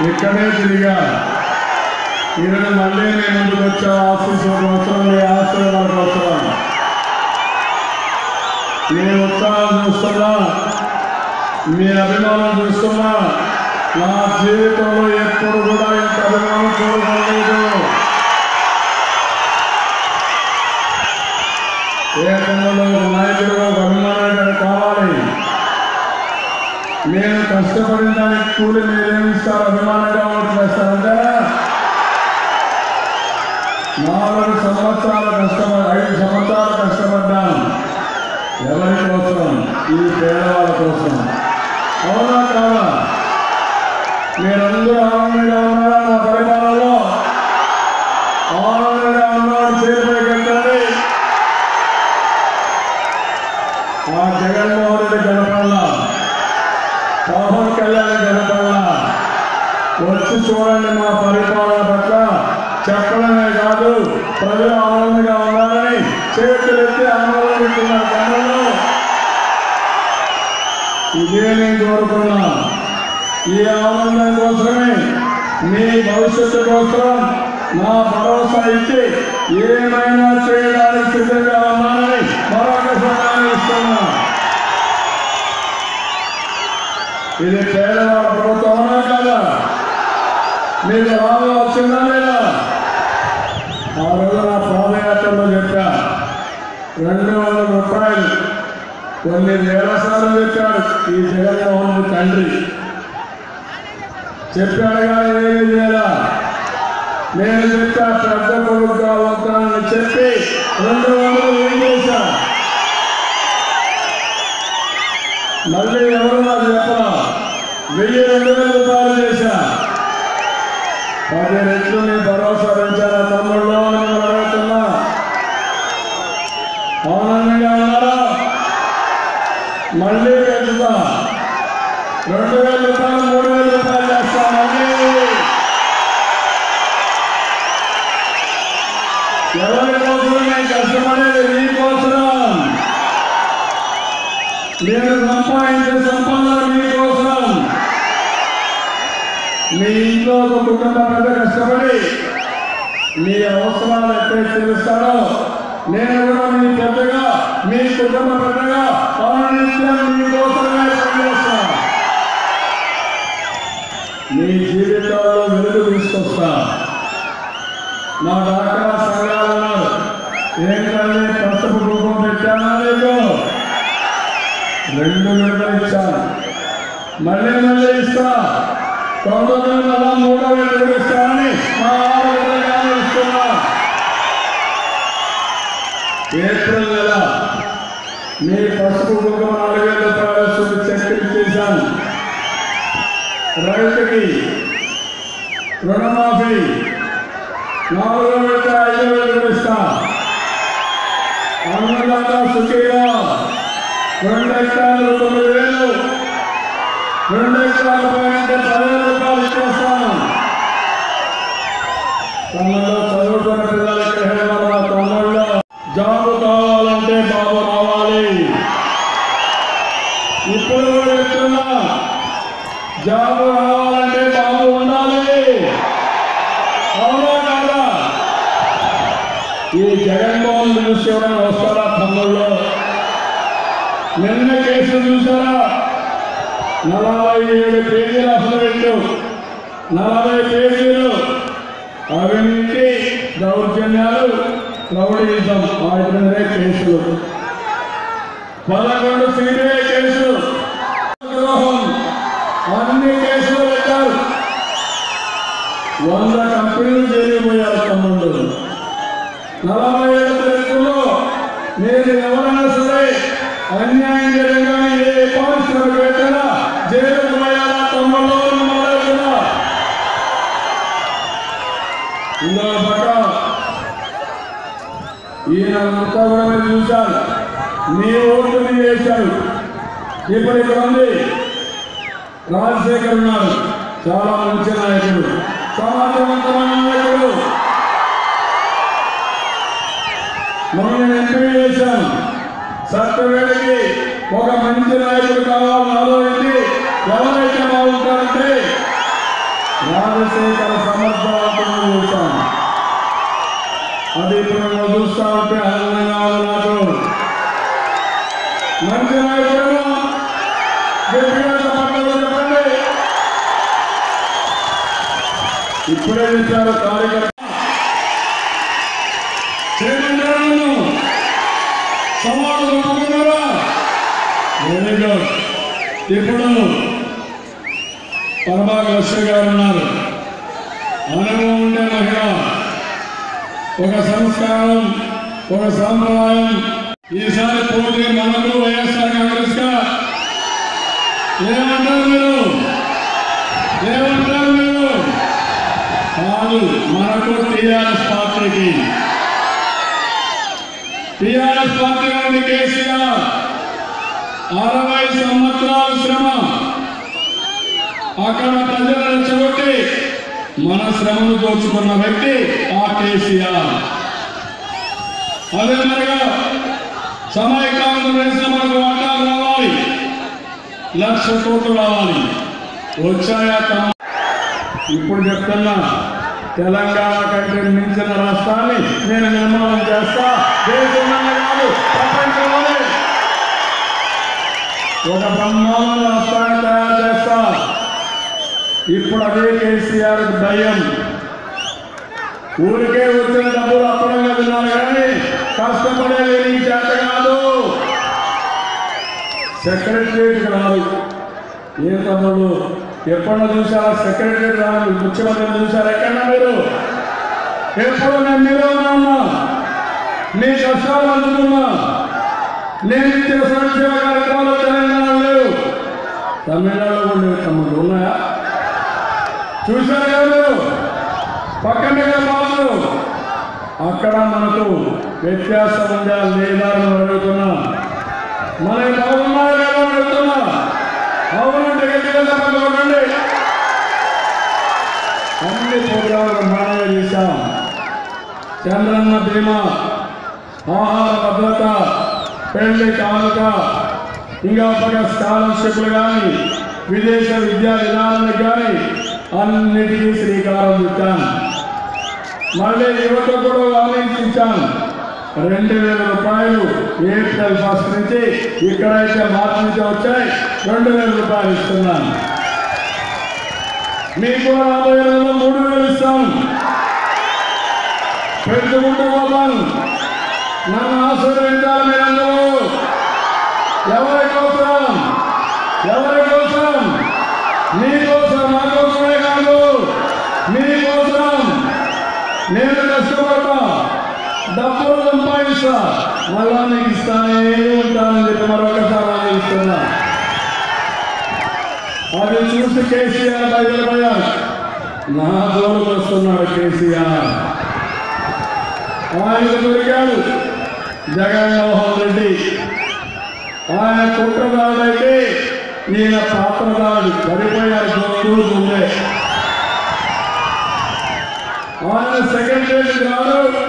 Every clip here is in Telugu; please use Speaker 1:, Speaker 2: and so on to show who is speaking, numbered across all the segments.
Speaker 1: ఇక్కడే తిరిగా. ఈరోజు మళ్ళీ నేను ముందుకు వచ్చా? ఆఫీసు కోసం మీ ఆశీర్వాద అవసరం. నేను ఉత్సాహం చూస్తున్నా? మీ అభిమానం చూస్తున్నా? నా జీవితంలో ఎప్పుడు కూడా ఇంత అభిమానం చూడలేదు ఏ కష్టపడిన దానికి కూలి మీరేమిస్తారు అభిమానంగా ఓట్లు వేస్తారంటారా నాలుగు సంవత్సరాల కష్టపడి ఈ ఆనందం కోసమే మీ భవిష్యత్తు కోసం నా భరోసా ఇచ్చి ఏమైనా చేయడానికి సిద్ధంగా ఉన్నానని మరొకసారి ఇస్తున్నా ఇది పేదవాళ్ళ ప్రభుత్వమా కదా? మీకు లాభం వచ్చిందా లేదా? ఆ రోజు నా పాదయాత్రలో చెప్పా. రెండు వందల రూపాయలు. కొన్ని వేల సార్లు చెప్పాడు. ఈ జగన్మోహన్ తండ్రి. చెప్పాడు కానీ ఏమీ చేయాలా. నేను చెప్పా పెద్ద కొడుకుగా ఉంటానని చెప్పి రెండు వందలు ఏం చేశా? మళ్ళీ ఎవరు నాకు చెప్పరా? వెయ్యి రెండు వేల రూపాయలు చేశా. పది రెట్లు నీ భరోసా పెంచారా తమ్ముళ్ళు అని అడుగుతున్నా. ఆనందంగా ఉన్నారా మళ్ళీ పెంచుతా రెండు వేల రూపాయలు మూడు వేల రూపాయలు కోసం నేను కష్టపడేది నీ కోసం నేను సంపాదించే సంపాదన నీ కోసం మీ ఇంట్లో ఒక కుటుంబ పెద్ద కష్టపడి మీ అవసరాలు ఎక్కడ తెలుస్తారో నేను కూడా మీ పెద్దగా మీ కుటుంబ పెద్దగా ఆనందించడం మీ కోసమే పనిచేస్తా మీ జీవితాల్లో వెలుగు తీసుకొస్తా. నా రెండు విడతలు ఇస్తాను మళ్ళీ మళ్ళీ ఇస్తా. తొమ్మిది మళ్ళా మూడో విడతలు ఇస్తానని మా ఆడవాళ్ళు ఇస్తున్నా. ఏప్రిల్ నెల మీ పసుపు కుటుంబం నాలుగు వేల రూపాయలు సుడి చెక్కులు చేశాను. రైతుకి రుణమాఫీ నాలుగు విడత ఐదు విడత ఇస్తా. అన్నదాత సుఖీరా రెండు ఎకరాలు తొమ్మిది వేలు. రెండు ఎకరాల పైన పదివేల రూపాయలు ఇచ్చేస్తాను. తమలో చదువుకున్న పిల్లలు ఇక్కడ తమ్ముళ్ళు జాబు కావాలంటే బాబు రావాలి. ఇప్పుడు కూడా చెప్తున్నా జాబు రావాలంటే బాబు ఉండాలి. అవునా కాదా? ఈ జగన్మోహన్ చూసి ఎవరైనా వస్తారా తమ్ముళ్ళు? నిన్న కేసు చూసారా? నలభై ఏడు పేజీల అసలు నలభై పేజీలు. అవినీతి దౌర్జన్యాలు రౌడీజం వాటి కేసులు. పదకొండు సిబిఐ కేసులు. ద్రోహం. అన్ని కేసులు పెట్టారు. వంద కంపెనీలు చేరిపోయారు తమ్ముళ్ళు. నలభై ఏడు తెలుగులో నేను ఎవరైనా సరే అన్యాయం జరగగానే ఏ పారిశ్రామికవేత్తన జైలుకు పోయాలా తమ్ముళ్ళు మొదలుగా ఇందులో పక్క ఈయన అంతా కూడా మీరు చూశారు నీ ఓటు నీ వేశారు ఇప్పుడు ఇక్కడ ఉంది రాజశేఖర్ ఉన్నారు చాలా మంచి నాయకుడు సమాజవంతమైన నాయకుడు మనం ఎంపీ చేశాను సత్యవేడికి ఒక మంచి నాయకుడు కావాలని ఆలోచించి ఎవరైతే బాగుంటారంటే రాజశేఖర సమర్థవంతంగా చూస్తాను అది ఇప్పుడు మేము చూస్తా ఉంటే ఆనందంగా ఉంది నాకు మంచి నాయకుడు చెప్పండి. ఇప్పుడే చూశారు కార్యకర్త. చేయండి ఇప్పుడు పరమాగ లక్ష్మి గారు ఉన్నారు అనుభవం ఉండే మహిళ ఒక సంస్కారం ఒక సాంప్రదాయం ఈసారి పోటీ మనకు వైఎస్ఆర్ కాంగ్రెస్గా ఏమంటారు మీరు ఏమంటారు మీరు కాదు మనకు టీఆర్ఎస్ పార్టీకి. టిఆర్ఎస్ పార్టీ గారిని కేసీఆర్ అరవై సంవత్సరాల శ్రమ. అక్కడ ప్రజలను రెచ్చగొట్టి మన శ్రమను దోచుకున్న వ్యక్తి ఆ కేసీఆర్. అదే మరిగా సమయ కాంగ్రెస్ మనకు వాటాలు రావాలి. లక్ష కోట్లు రావాలి. వచ్చాయా ఇప్పుడు చెప్తున్నా తెలంగాణ కంటే మించిన రాష్ట్రాన్ని నేను నిర్మాణం చేస్తా. దేశంలోనే కాదు ప్రపంచంలోనే. ఒక బ్రహ్మాండ రాష్ట్రాన్ని తయారు చేస్తా. ఇప్పుడు అదే కేసీఆర్ భయం. ఊరికే వచ్చిన డబ్బులు అప్పుడంగా తిన్నారు కానీ కష్టపడేది నీ చేత కాదు. సెక్రటరీకి రాదు. ఏ తమ్ముడు? ఎప్పుడో చూసారా సెక్రటరీ రాదు ముఖ్యమంత్రి చూసారా ఎక్కడన్నా మీరు? ఎప్పుడు నేను మీలో ఉన్నా. మీ కష్టాలు అందుకున్నా. నేను ఇచ్చిన సంక్షేమ కార్యక్రమాలు తెలంగాణ లేవు తమిళనాడులో కూడా లేవు తమ్ముడు ఉన్నాయా? చూసారా మీరు పక్క మీద బాబు అక్కడ మనకు వ్యత్యాసం ఉందా లేదా అని అడుగుతున్నా. మనకి బాగున్నాయా అవునండి గట్టిగా ఉండండి. అన్ని ప్రోగ్రాంలు బ్రహ్మాండంగా చేశాం. చంద్రన్న బీమా ఆహార భద్రత పెళ్ళి కానుక ఇంకా పక్క స్కాలర్షిప్లు కానీ విదేశ విద్యా విధానాలకు కానీ అన్నిటికీ శ్రీకారం చుట్టాను మళ్ళీ యువత కూడా ఆలోచించాను రెండు వేల రూపాయలు ఏప్రిల్ ఫస్ట్ నుంచి ఇక్కడైతే మార్చి నుంచి వచ్చాయి. రెండు వేల రూపాయలు ఇస్తున్నాను. మీకు కూడా రాబోయే రోజుల్లో మూడు వేలు ఇస్తాను. పెంచుకుంటూ పోతాను. నన్ను ఆశీర్వించాలి మీరందరూ. ఎవరి కోసం ఎవరి కోసం మీకోసం మా కోసమే కాదు. మీకోసం నేను కష్టపడతాను డబ్బులు సంపాదిస్తా మళ్ళా నీకు ఇస్తానే ఉంటానని చెప్పి మరొకసారి ఆలోచిస్తున్నా అది చూసి కేసీఆర్ బయలుపోయారు నా జోలికి వస్తున్నాడు కేసీఆర్ ఆయన దొరికాడు జగన్మోహన్ రెడ్డి ఆయన కుట్రదారుడైతే ఈయన పాత్రదారుడు సరిపోయారు జోడు ఉండే ఆయన సెక్రటరీ రాడు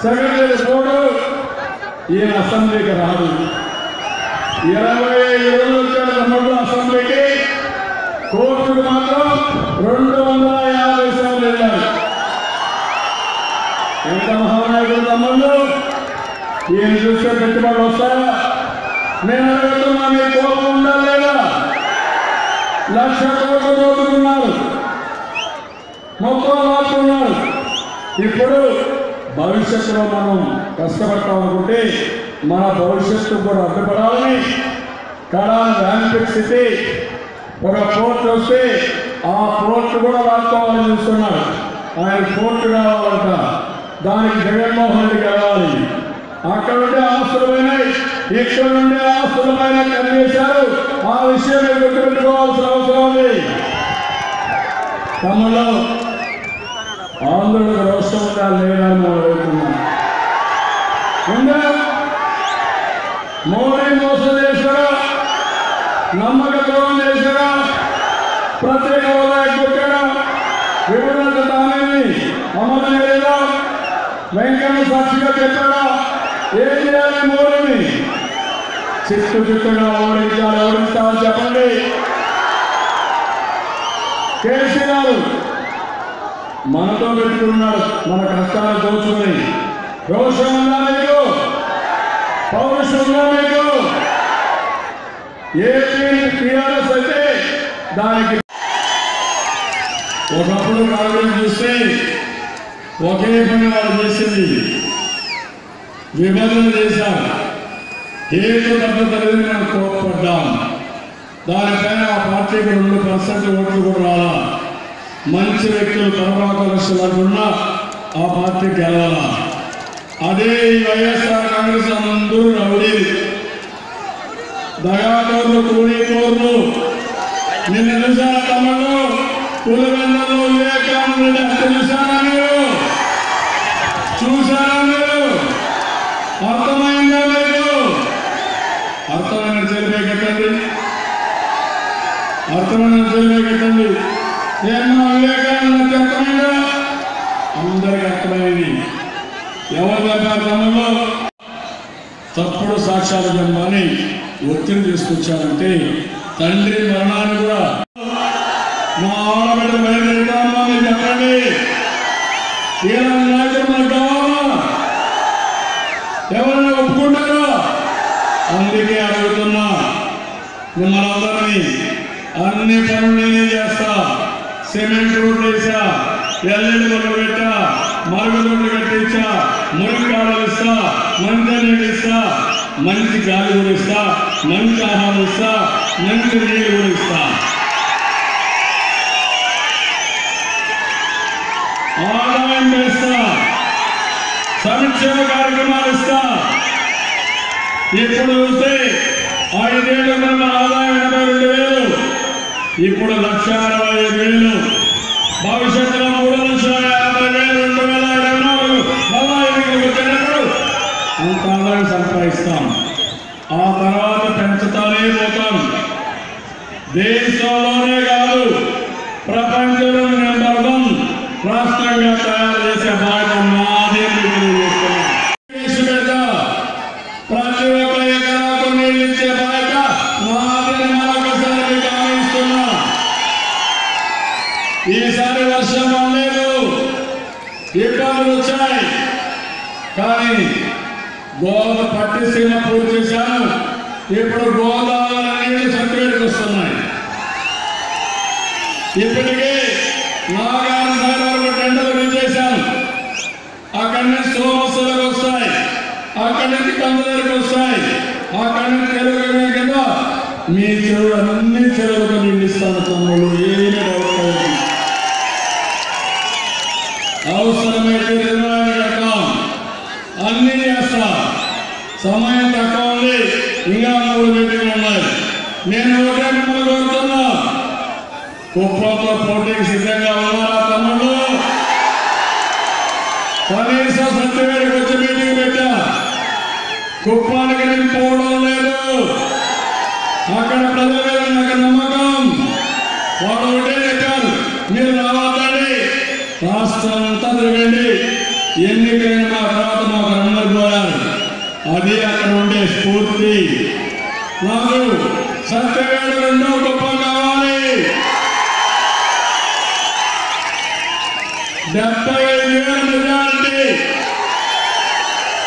Speaker 1: సెక్రటరీ పోడు ఈయన అసెంబ్లీకి రాదు ఇరవై ఏళ్ళు వచ్చాడు తమ్ముడు అసెంబ్లీకి కోర్టుకు మాత్రం రెండు వందల యాభై సార్లు వెళ్ళాడు ఎంత మహానాయకుడు తమ్ముళ్ళు ఈయన చూస్తే పెట్టుబడి వస్తారా? నేను అడుగుతున్నా మీ కోపం ఉందా లేదా లక్ష కోట్లు దోచుకున్నారు మొత్తం లాక్కున్నారు ఇప్పుడు భవిష్యత్తులో మనం కష్టపడతామనుకుంటే మన భవిష్యత్తు కూడా అడ్డుపడాలని కళా వ్యాంపిక్ సిటీ ఒక కోర్టు వస్తే ఆ కోర్టు కూడా వాడుకోవాలని చూస్తున్నాడు ఆయన కోర్టు కావాలంట దానికి జగన్మోహన్ రెడ్డి కావాలి అక్కడ నుండి ఆస్తులమైనాయి ఇక్కడ నుండి ఆస్తులమైన కనిపించారు ఆ విషయం గుర్తుపెట్టుకోవాల్సిన అవసరం ఉంది. తమలో ఆందోళన రోషం ఉందా లేదా అని మనం అడుగుతున్నాం. ఉందా మోడీ మోసం చేశారా నమ్మక ద్రోహం చేశారా? ప్రత్యేక హోదా కొట్టాడా విభజన హామీని అమలు చేయలేదా? వెంకన్న సాక్షిగా చెప్పాడా? ఏం చేయాలి మోడీని చిత్తు చిత్తుగా ఓడించాలి ఓడించాలని చెప్పండి. కేసీఆర్ మనతో పెట్టుకున్నాడు. మన కష్టాలు దోచుకుని రోషం ఉందా మీకు పౌరుషం ఉందా మీకు ఏపీ టీఆర్ఎస్ అయితే దానికి ఒకప్పుడు కాంగ్రెస్ చూస్తే ఒకే పని వాళ్ళు చేసింది. విభజన చేశాం ఏదో డబ్బు అనేది మనం కోప్పడ్డాం. దానిపైన ఆ పార్టీకి రెండు పర్సెంట్ ఓట్లు కూడా రాలా. మంచి వ్యక్తులు తర్వాత ఆ పార్టీ గెలవాల? అదే ఈ వైఎస్ఆర్ కాంగ్రెస్ అందరూ రౌడీలు దగాకోర్లు కూలీకోర్లు. నిన్న తెలుసా తమను పులివెందలు వివేకానంద రెడ్డి మీరు? చూసారా మీరు? అర్థమైందా లేదు అర్థమైన చెల్లిపై కట్టండి. అర్థమైన చెల్లిపై కట్టండి. ఏమన్నా వివేకానంద అర్థమైందా అందరికి అర్థమైంది. ఎవరి చెప్పారు తప్పుడు సాక్ష్యాలు జన్మని ఒత్తిడి తీసుకొచ్చారంటే తండ్రి మరణాన్ని కూడా మా ఆడబిడ్డ బయలుదేరుతామా మీరు చెప్పండి. ఇలాంటి నాయకులు మనకు కావాలా? ఎవరైనా ఒప్పుకుంటారా? అందుకే అడుగుతున్నా మిమ్మల్ని అందరినీ అన్ని పనులు నేనే చేస్తా. సిమెంట్ రోడ్లు వేసా ఎల్లెడి మొదలు పెట్టా మరుగు రోడ్లు కట్టించా మురుగు కాడలు ఇస్తా మంచి నీళ్ళు ఇస్తా మంచి గాలి కూడా ఇస్తా మంచి ఆహారం ఇస్తా మంచి నీళ్ళు కూడా ఇస్తా. ఆదాయం పెంచుతా సంక్షేమ కార్యక్రమాలు ఇస్తా. ఇప్పుడు చూస్తే ఐదేళ్ళ మన ఆదాయం ఎనభై రెండు వేలు. ఇప్పుడు లక్ష అరవై ఐదు వేలు. భవిష్యత్తులో మూడు లక్షల యాభై వేలు రెండు వేల ఇరవై నాలుగు. మళ్ళా వచ్చినప్పుడు అంత ఆదాయం సంపాదిస్తాం. ఆ తర్వాత పెంచుతానే పోతాం. దేశంలోనే కాదు ప్రపంచంలో నెంబర్ వన్ రాష్ట్రంగా తయారు చేసే బాధ్యత మాదే మీకు తెలియజేస్తున్నాను. కేసు పెడతా. ప్రతి ఒక్క ఎకరాకు నీళ్ళు ఇచ్చే బాధ్యత మాదే మరొకసారి మీకు హామీ ఇస్తున్నా ఈసారి వర్షం రాలేదు ఇబ్బందులు వచ్చాయి కానీ గోదావరి పట్టిసీమ పూర్తి చేశాను ఇప్పుడు గోదావరి నీళ్ళు సర్టిఫికేట్కి వస్తున్నాయి. ఇప్పటికే నాగార్జున సాగర్ టెండర్ విజేశాను అక్కడి నుంచి సోమస్సులకు వస్తాయి. అక్కడి నుంచి కందులకు వస్తాయి. అక్కడి నుంచి తెలుగు కింద మీ చెరువులన్నీ చెరువులకు నిండిస్తాను తమ్ముడు ఏమి డౌట్ లేదు అవసరమైతే నిర్ణయం రకం అన్ని చేస్తా సమయం తక్కువ ఉంది ఇంకా మూడు మీటింగ్లు ఉన్నాయి. నేను ఒకటే మిమ్మల్ని కోరుతున్నా. కుప్పంతో పోటీకి సిద్ధంగా ఉన్నారా తమ్ముళ్ళు? కనీసం సత్యవేడికి వచ్చి మీటింగ్ పెట్టా. కుప్పానికి నేను పోవడం లేదు. అక్కడ ప్రజల మీద నాకు నమ్మకం. వాళ్ళు ఒకటే చెప్పారు. మీరు రావద్దండి. రాష్ట్రం అంతా తిరగండి. ఎన్నికైన మా తర్వాత మాకు అందరు పోయారు అది అక్కడ ఉండే స్ఫూర్తి. నాకు సత్యవేడు రెండో గొప్ప కావాలి. డెబ్బై ఐదు వేల మెజార్టీ.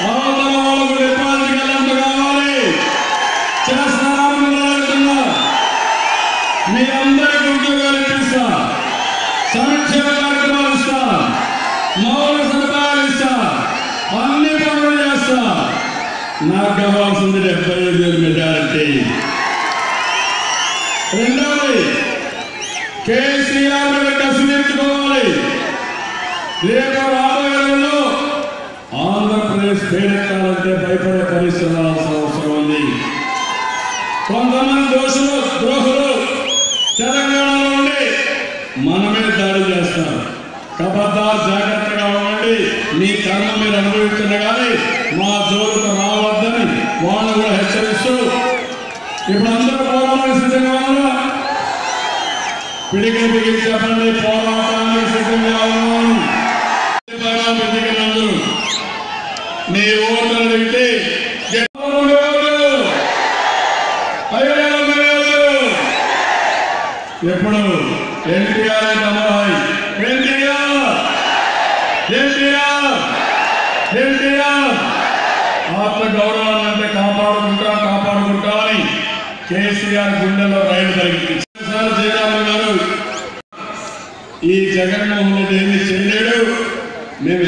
Speaker 1: అవతల వాళ్ళకు డిపాజిట్ వెళ్ళంత కావాలి. చేస్తారా మీ అందరికీ ఉద్యోగాలు ఇప్పిస్తా. సంక్షేమ కార్యక్రమాలు ఇస్తా. మౌలిక సదుపాయాలు ఇస్తా. అన్ని పనులు చేస్తా. నాకు కావాల్సింది డెబ్బై ఐదు వేలు మెజారిటీ రెండవది కేసీఆర్ మీద కసి తీర్చుకోవాలి రేపు రాబోయే రోజుల్లో ఆంధ్రప్రదేశ్ పేరెత్తాలంటే భయపడే పరిస్థితి రావాల్సిన అవసరం ఉంది. కొంతమంది దోషులు ద్రోహులు తెలంగాణలో ఉండి మనమే దాడి చేస్తారు. కబద్దార్ జాగ్రత్తగా ఉండండి. మీ కర్మ మీరు అనుభవిస్తున్న కానీ మా జోలికి రావద్దని వాళ్ళు కూడా హెచ్చరిస్తూ ఇప్పుడు అందరూ పోరాటానికి సిద్ధంగా ఉన్నారా? పిడికి పిడికి చెప్పండి పోరాటానికి సిద్ధంగా ఉన్నాను ఎన్నికలందరూ నీ అడిగితే ఎప్పుడు? ఎన్టీఆర్ కేసీఆర్ గుండెలో రైలు పరిగెత్తించారు జయరామ్ గారు ఈ జగన్మోహన్ రెడ్డి ఏమి చెందాడు మేము